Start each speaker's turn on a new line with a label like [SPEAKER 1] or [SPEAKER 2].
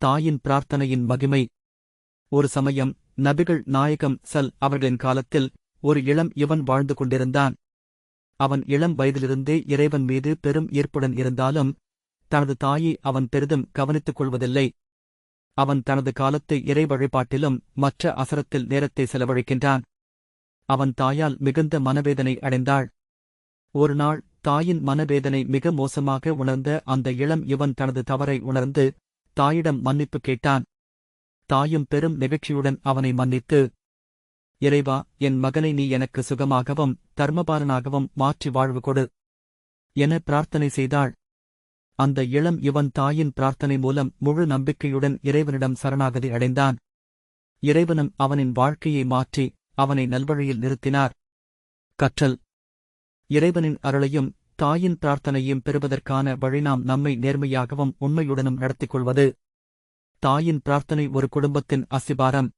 [SPEAKER 1] தாயின் பிரார்த்தனையின் மகிமை. ஒரு சமயம் நபிகள் நாயகம் சல் அவர்களின் காலத்தில் ஒரு இளம் இவன் வாழ்ந்து கொண்டிருந்தான். அவன் இளம் வயதிலிருந்தே இறைவன் மீது பெரும் ஈர்ப்புடன் இருந்தாலும் தனது தாயை அவன் பெரிதும் கவனித்துக் கொள்வதில்லை. அவன் தனது காலத்து இறை வழிபாட்டிலும் மற்ற அசரத்தில் நேரத்தை செலவழிக்கின்றான். அவன் தாயால் மிகுந்த மனவேதனை அடைந்தாள். ஒருநாள் தாயின் மனவேதனை மிக மோசமாக உணர்ந்த அந்த இளம் இவன் தனது தவறை உணர்ந்து தாயிடம் மன்னிப்பு கேட்டான். தாயும் பெரும் நெகிழ்ச்சியுடன் அவனை மன்னித்து இறைவா என் மகனை நீ எனக்கு சுகமாகவும் தர்மபாலனாகவும் மாற்றி வாழ்வு கொடு என பிரார்த்தனை செய்தாள். அந்த இளம் இவன் தாயின் பிரார்த்தனை மூலம் முழு நம்பிக்கையுடன் இறைவனிடம் சரணாகதி அடைந்தான். இறைவனும் அவனின் வாழ்க்கையை மாற்றி அவனை நல்வழியில் நிறுத்தினார். கற்றல். இறைவனின் அருளையும் தாயின் பிரார்த்தனையும் பெறுவதற்கான வழி நாம் நம்மை நேர்மையாகவும் உண்மையுடனும் நடத்திக் கொள்வது. தாயின் பிரார்த்தனை ஒரு குடும்பத்தின் அசிபாரம்.